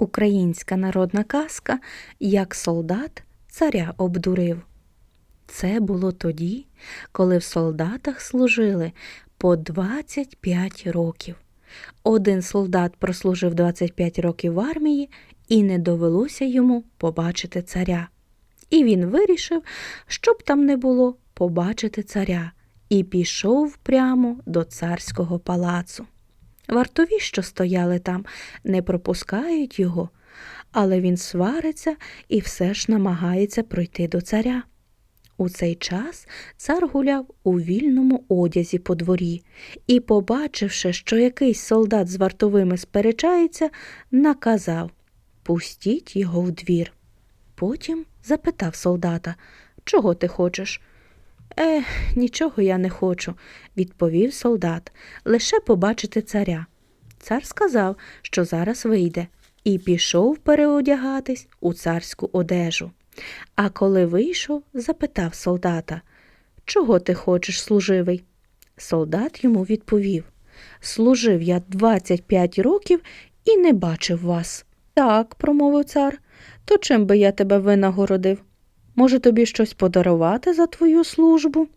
Українська народна казка Як солдат царя обдурив. Це було тоді, коли в солдатах служили по 25 років. Один солдат прослужив 25 років в армії і не довелося йому побачити царя. І він вирішив, щоб там не було побачити царя, і пішов прямо до царського палацу. Вартові, що стояли там, не пропускають його, але він свариться і все ж намагається пройти до царя. У цей час цар гуляв у вільному одязі по дворі і, побачивши, що якийсь солдат з вартовими сперечається, наказав пустіть його в двір. Потім запитав солдата, чого ти хочеш? Е, нічого я не хочу, відповів солдат, лише побачити царя. Цар сказав, що зараз вийде, і пішов переодягатись у царську одежу. А коли вийшов, запитав солдата, чого ти хочеш, служивий? Солдат йому відповів Служив я 25 років і не бачив вас. Так, промовив цар, то чим би я тебе винагородив? Може, тобі щось подарувати за твою службу?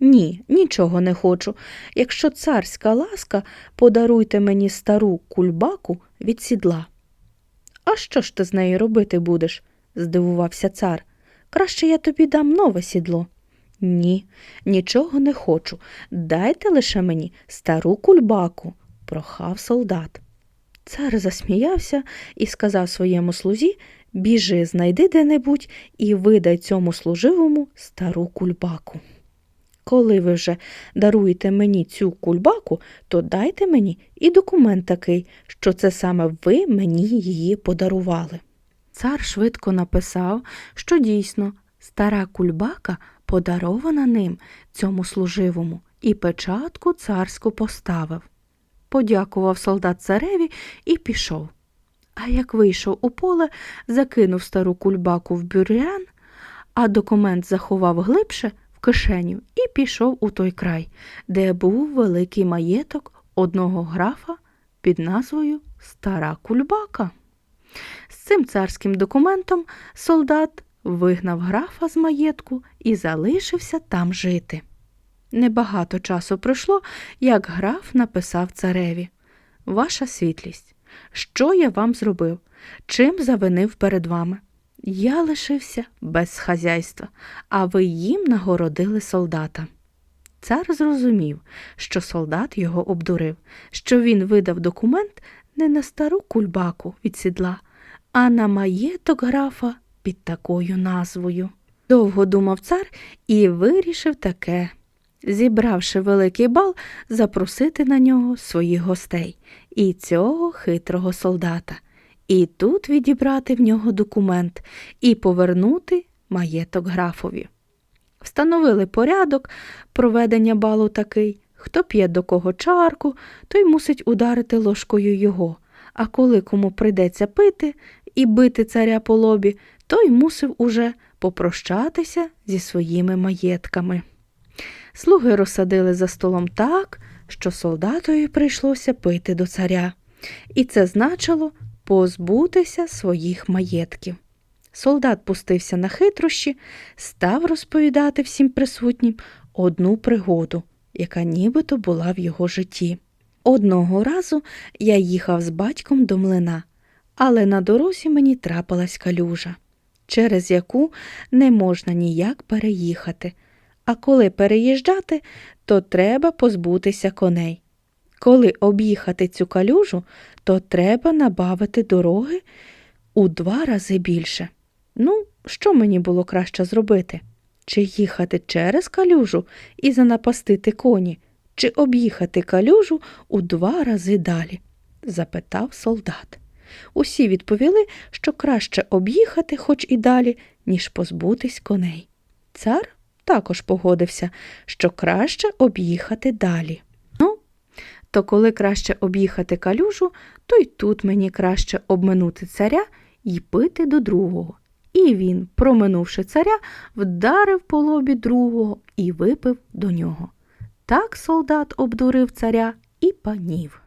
Ні, нічого не хочу. Якщо царська ласка, подаруйте мені стару кульбаку від сідла. А що ж ти з нею робити будеш? здивувався цар. Краще я тобі дам нове сідло. Ні, нічого не хочу. Дайте лише мені стару кульбаку, прохав солдат. Цар засміявся і сказав своєму слузі Біжи, знайди де-небудь і видай цьому служивому стару кульбаку. Коли ви вже даруєте мені цю кульбаку, то дайте мені і документ такий, що це саме ви мені її подарували. Цар швидко написав, що дійсно стара кульбака подарована ним цьому служивому, і печатку царську поставив. Подякував солдат цареві і пішов. А як вийшов у поле, закинув стару кульбаку в бюрян, а документ заховав глибше в кишеню і пішов у той край, де був великий маєток одного графа під назвою Стара Кульбака. З цим царським документом солдат вигнав графа з маєтку і залишився там жити. Небагато часу пройшло, як граф написав цареві Ваша світлість, що я вам зробив? Чим завинив перед вами? Я лишився без хазяйства, а ви їм нагородили солдата. Цар зрозумів, що солдат його обдурив, що він видав документ не на стару кульбаку від сідла, а на маєток графа під такою назвою. Довго думав цар і вирішив таке, зібравши великий бал, запросити на нього своїх гостей і цього хитрого солдата, і тут відібрати в нього документ і повернути маєток графові. Встановили порядок проведення балу такий хто п'є до кого чарку, той мусить ударити ложкою його, а коли кому прийдеться пити і бити царя по лобі, той мусив уже попрощатися зі своїми маєтками. Слуги розсадили за столом так, що солдатові прийшлося пити до царя, і це значило позбутися своїх маєтків. Солдат пустився на хитрощі, став розповідати всім присутнім одну пригоду, яка нібито була в його житті. Одного разу я їхав з батьком до млина, але на дорозі мені трапилась калюжа, через яку не можна ніяк переїхати. А коли переїжджати, то треба позбутися коней. Коли об'їхати цю калюжу, то треба набавити дороги у два рази більше. Ну, що мені було краще зробити? Чи їхати через калюжу і занапастити коні, чи об'їхати калюжу у два рази далі? запитав солдат. Усі відповіли, що краще об'їхати хоч і далі, ніж позбутись коней. Цар також погодився, що краще об'їхати далі. Ну, то коли краще об'їхати калюжу, то й тут мені краще обминути царя і пити до другого. І він, проминувши царя, вдарив по лобі другого і випив до нього. Так солдат обдурив царя і панів.